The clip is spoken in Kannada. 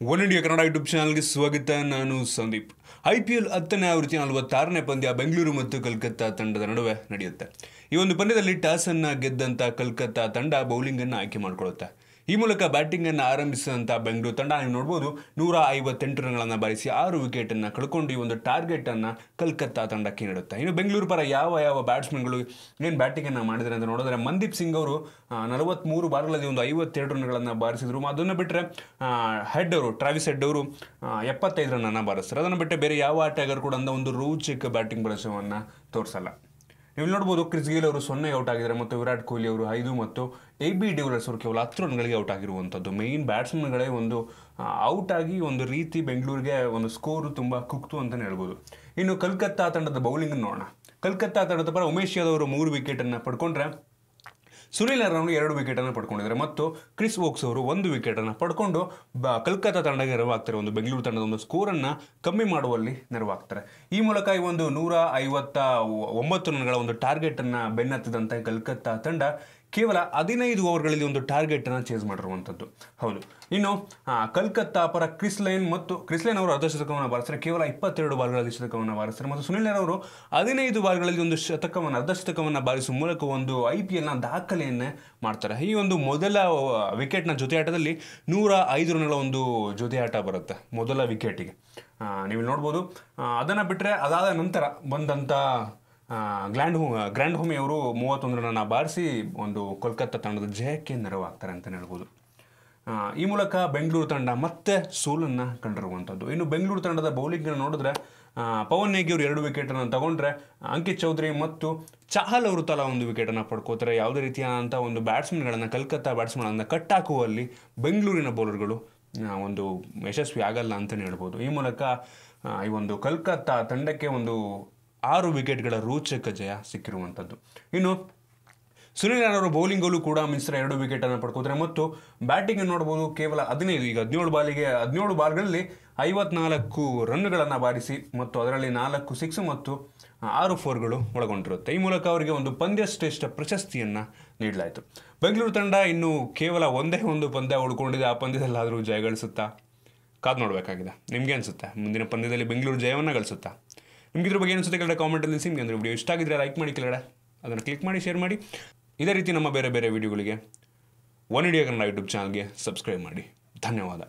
ಒನ್ ಇಂಡಿಯಾ ಕನ್ನಡ ಯೂಟ್ಯೂಬ್ ಚಾನಲ್ಗೆ ಸ್ವಾಗತ, ನಾನು ಸಂದೀಪ್. ಐ ಪಿ ಎಲ್ ಹತ್ತನೇ ಆವೃತ್ತಿ ನಲವತ್ತಾರನೇ ಪಂದ್ಯ ಬೆಂಗಳೂರು ಮತ್ತು ಕಲ್ಕತ್ತಾ ತಂಡದ ನಡುವೆ ನಡೆಯುತ್ತೆ. ಈ ಒಂದು ಪಂದ್ಯದಲ್ಲಿ ಟಾಸ್ ಗೆದ್ದಂಥ ಕಲ್ಕತ್ತಾ ತಂಡ ಬೌಲಿಂಗನ್ನು ಆಯ್ಕೆ ಮಾಡಿಕೊಳ್ಳುತ್ತೆ. ಈ ಮೂಲಕ ಬ್ಯಾಟಿಂಗ್ ಅನ್ನು ಆರಂಭಿಸಿದಂಥ ಬೆಂಗಳೂರು ತಂಡ, ನೀವು ನೋಡ್ಬೋದು ನೂರ ಐವತ್ತೆಂಟು ರನ್ಗಳನ್ನು ಬಾರಿಸಿ ಆರು ವಿಕೆಟ್ ಅನ್ನು ಕಳ್ಕೊಂಡು ಈ ಒಂದು ಟಾರ್ಗೆಟ್ ಅನ್ನ ಕಲ್ಕತ್ತಾ ತಂಡಕ್ಕೆ ನೀಡುತ್ತೆ. ಇನ್ನು ಬೆಂಗಳೂರು ಪರ ಯಾವ ಯಾವ ಬ್ಯಾಟ್ಸ್ಮನ್ಗಳು ಏನು ಬ್ಯಾಟಿಂಗ್ ಅನ್ನು ಮಾಡಿದ್ದಾರೆ ಅಂತ ನೋಡಿದ್ರೆ ಮಂದೀಪ್ ಸಿಂಗ್ ಅವರು ನಲವತ್ಮೂರು ಬಾರ್ಗಳಲ್ಲಿ ಒಂದು ಐವತ್ತೆರಡು ರನ್ಗಳನ್ನು ಬಾರಿಸಿದ್ರು. ಅದನ್ನು ಬಿಟ್ಟರೆ ಹೆಡ್ ಅವರು, ಟ್ರಾವಿಸ್ ಹೆಡ್ ಅವರು ಎಪ್ಪತ್ತೈದು ರನ್ನನ್ನು ಬಾರಿಸ್ತಾರೆ. ಅದನ್ನು ಬಿಟ್ಟರೆ ಬೇರೆ ಯಾವ ಆಟಗಾರರು ಕೂಡ ಅಂದ ಒಂದು ರೋಚಕ ಬ್ಯಾಟಿಂಗ್ ಪ್ರದರ್ಶನವನ್ನು ತೋರಿಸಲ್ಲ. ನೀವು ನೋಡ್ಬೋದು ಕ್ರಿಸ್ ಗೇಲ್ ಅವರು ಸೊನ್ನೆ ಔಟ್ ಆಗಿದ್ದಾರೆ ಮತ್ತು ವಿರಾಟ್ ಕೊಹ್ಲಿ ಅವರು ಐದು ಮತ್ತು ಎ ಬಿ ಡಿವಿಲರ್ಸ್ ಅವರು ಕೇವಲ ಹತ್ತು ರನ್ಗಳಿಗೆ ಔಟ್ ಆಗಿರುವಂಥದ್ದು. ಮೇಯ್ನ್ ಬ್ಯಾಟ್ಸ್ಮನ್ಗಳೇ ಒಂದು ಔಟ್ ಆಗಿ ಒಂದು ರೀತಿ ಬೆಂಗಳೂರಿಗೆ ಒಂದು ಸ್ಕೋರು ತುಂಬ ಕುಕ್ತು ಅಂತಲೇ ಹೇಳ್ಬೋದು. ಇನ್ನು ಕಲ್ಕತ್ತಾ ತಂಡದ ಬೌಲಿಂಗ್ ನೋಡೋಣ. ಕಲ್ಕತ್ತಾ ತಂಡದ ಪರ ಉಮೇಶ್ ಯಾದವ್ ಅವರು ಮೂರು ವಿಕೆಟನ್ನು ಪಡ್ಕೊಂಡ್ರೆ ಸುನಿಲ್ ಅವರು ಎರಡು ವಿಕೆಟನ್ನು ಪಡ್ಕೊಂಡಿದ್ದಾರೆ ಮತ್ತು ಕ್ರಿಸ್ ವೋಕ್ಸ್ ಅವರು ಒಂದು ವಿಕೆಟನ್ನು ಪಡ್ಕೊಂಡು ಬ, ಕಲ್ಕತ್ತಾ ತಂಡಕ್ಕೆ ನೆರವಾಗ್ತಾರೆ. ಒಂದು ಬೆಂಗಳೂರು ತಂಡದ ಒಂದು ಸ್ಕೋರನ್ನು ಕಮ್ಮಿ ಮಾಡುವಲ್ಲಿ ನೆರವಾಗ್ತಾರೆ. ಈ ಮೂಲಕ ಈ ಒಂದು ನೂರ ಐವತ್ತ ಒಂಬತ್ತು ರನ್ಗಳ ಒಂದು ಟಾರ್ಗೆಟನ್ನು ಬೆನ್ನತ್ತಿದಂಥ ಕಲ್ಕತ್ತಾ ತಂಡ ಕೇವಲ ಹದಿನೈದು ಓವರ್ಗಳಲ್ಲಿ ಒಂದು ಟಾರ್ಗೆಟನ್ನು ಚೇಸ್ ಮಾಡಿರುವಂಥದ್ದು. ಹೌದು. ಇನ್ನು ಕಲ್ಕತ್ತಾ ಪರ ಕ್ರಿಸ್ ಲೈನ್ ಮತ್ತು, ಕ್ರಿಸ್ ಲೈನ್ ಅವರು ಅರ್ಧಶತಕವನ್ನು ಬಾರಿಸ್ತಾರೆ ಕೇವಲ ಇಪ್ಪತ್ತೆರಡು ಬಾಲ್ಗಳಲ್ಲಿ ಶತಕವನ್ನು ಬಾರಿಸ್ತಾರೆ ಮತ್ತು ಸುನಿಲ್ ಅವರು ಹದಿನೈದು ಬಾಲ್ಗಳಲ್ಲಿ ಒಂದು ಶತಕವನ್ನು, ಅರ್ಧ ಶತಕವನ್ನು ಬಾರಿಸುವ ಮೂಲಕ ಒಂದು ಐ ಪಿ ಎಲ್ನ ದಾಖಲೆಯನ್ನೇ ಮಾಡ್ತಾರೆ. ಈ ಒಂದು ಮೊದಲ ವಿಕೆಟ್ನ ಜೊತೆ ಆಟದಲ್ಲಿ ನೂರ ಐದು ರನ್ಗಳ ಒಂದು ಜೊತೆ ಆಟ ಬರುತ್ತೆ ಮೊದಲ ವಿಕೆಟಿಗೆ ನೀವು ನೋಡ್ಬೋದು. ಅದನ್ನು ಬಿಟ್ಟರೆ ಅದಾದ ನಂತರ ಬಂದಂಥ ಗ್ಲ್ಯಾಂಡ್ ಹೋಮ್ ಗ್ರ್ಯಾಂಡ್ ಹೋಮಿ ಅವರು ಮೂವತ್ತೊಂದು ರನ್ನ ಬಾರಿಸಿ ಒಂದು ಕೋಲ್ಕತ್ತಾ ತಂಡದ ಜಯಕ್ಕೆ ನೆರವಾಗ್ತಾರೆ ಅಂತಲೇ ಹೇಳ್ಬೋದು. ಈ ಮೂಲಕ ಬೆಂಗಳೂರು ತಂಡ ಮತ್ತೆ ಸೋಲನ್ನು ಕಂಡಿರುವಂಥದ್ದು. ಇನ್ನು ಬೆಂಗಳೂರು ತಂಡದ ಬೌಲಿಂಗನ್ನು ನೋಡಿದ್ರೆ ಪವನ್ ನೇಗಿ ಅವರು ಎರಡು ವಿಕೆಟನ್ನು ತಗೊಂಡ್ರೆ, ಅಂಕಿತ್ ಚೌಧರಿ ಮತ್ತು ಚಹಲ್ ಅವರು ತಲಾ ಒಂದು ವಿಕೆಟನ್ನು ಪಡ್ಕೋತಾರೆ. ಯಾವುದೇ ರೀತಿಯಾದಂಥ ಒಂದು ಬ್ಯಾಟ್ಸ್ಮನ್ಗಳನ್ನು ಕಲ್ಕತ್ತಾ ಬ್ಯಾಟ್ಸ್ಮನ್ಗಳನ್ನು ಕಟ್ಟಾಕುವಲ್ಲಿ ಬೆಂಗಳೂರಿನ ಬೌಲರ್ಗಳು ಒಂದು ಯಶಸ್ವಿ ಆಗಲ್ಲ ಅಂತಲೇ ಹೇಳ್ಬೋದು. ಈ ಮೂಲಕ ಈ ಒಂದು ಕಲ್ಕತ್ತಾ ತಂಡಕ್ಕೆ ಒಂದು ಆರು ವಿಕೆಟ್ಗಳ ರೋಚಕ ಜಯ ಸಿಕ್ಕಿರುವಂಥದ್ದು. ಇನ್ನು ಸುನಿಲ್ ಅವರು ಬೌಲಿಂಗಲ್ಲೂ ಕೂಡ ಮಿಶ್ರ ಎರಡು ವಿಕೆಟನ್ನು ಪಡ್ಕೋತಾರೆ ಮತ್ತು ಬ್ಯಾಟಿಂಗ್ ನೋಡ್ಬೋದು ಕೇವಲ ಹದಿನೈದು, ಈಗ ಹದಿನೇಳು ಬಾಲಿಗೆ, ಹದಿನೇಳು ಬಾಲ್ಗಳಲ್ಲಿ ಐವತ್ನಾಲ್ಕು ರನ್ಗಳನ್ನು ಬಾರಿಸಿ ಮತ್ತು ಅದರಲ್ಲಿ ನಾಲ್ಕು ಸಿಕ್ಸ್ ಮತ್ತು ಆರು ಫೋರ್ಗಳು ಒಳಗೊಂಡಿರುತ್ತೆ. ಈ ಮೂಲಕ ಅವರಿಗೆ ಒಂದು ಪಂದ್ಯಶ್ರೇಷ್ಠ ಪ್ರಶಸ್ತಿಯನ್ನು ನೀಡಲಾಯಿತು. ಬೆಂಗಳೂರು ತಂಡ ಇನ್ನು ಕೇವಲ ಒಂದೇ ಒಂದು ಪಂದ್ಯ ಉಳ್ಕೊಂಡಿದೆ. ಆ ಪಂದ್ಯದಲ್ಲಾದರೂ ಜಯ ಗಳಿಸುತ್ತಾ? ಕಾದು ನೋಡಬೇಕಾಗಿದೆ. ನಿಮಗೆ ಅನಿಸುತ್ತೆ? ಮುಂದಿನ ಪಂದ್ಯದಲ್ಲಿ ಬೆಂಗಳೂರು ಜಯವನ್ನು ಗಳಿಸುತ್ತಾ? ನಿಮ್ಗೆ ಇದ್ರ ಬಗ್ಗೆ ಅನಿಸುತ್ತೆ ಕೆಳಗಡೆ ಕಾಮೆಂಟಲ್ಲಿ ನಿಮಗೆ ಅಂದರೆ ವಿಡಿಯೋ ಇಷ್ಟ ಆಗಿದ್ರೆ ಲೈಕ್ ಮಾಡಿ ಕೆಳಗಡೆ ಅದನ್ನು ಕ್ಲಿಕ್ ಮಾಡಿ ಶೇರ್ ಮಾಡಿ. ಇದೇ ರೀತಿ ನಮ್ಮ ಬೇರೆ ಬೇರೆ ವಿಡಿಯೋಗಳಿಗೆ ಒನ್ ಇಂಡಿಯಾ ಕನ್ನಡ ಯೂಟ್ಯೂಬ್ ಚಾನಲ್ಗೆ ಸಬ್ಸ್ಕ್ರೈಬ್ ಮಾಡಿ. ಧನ್ಯವಾದ.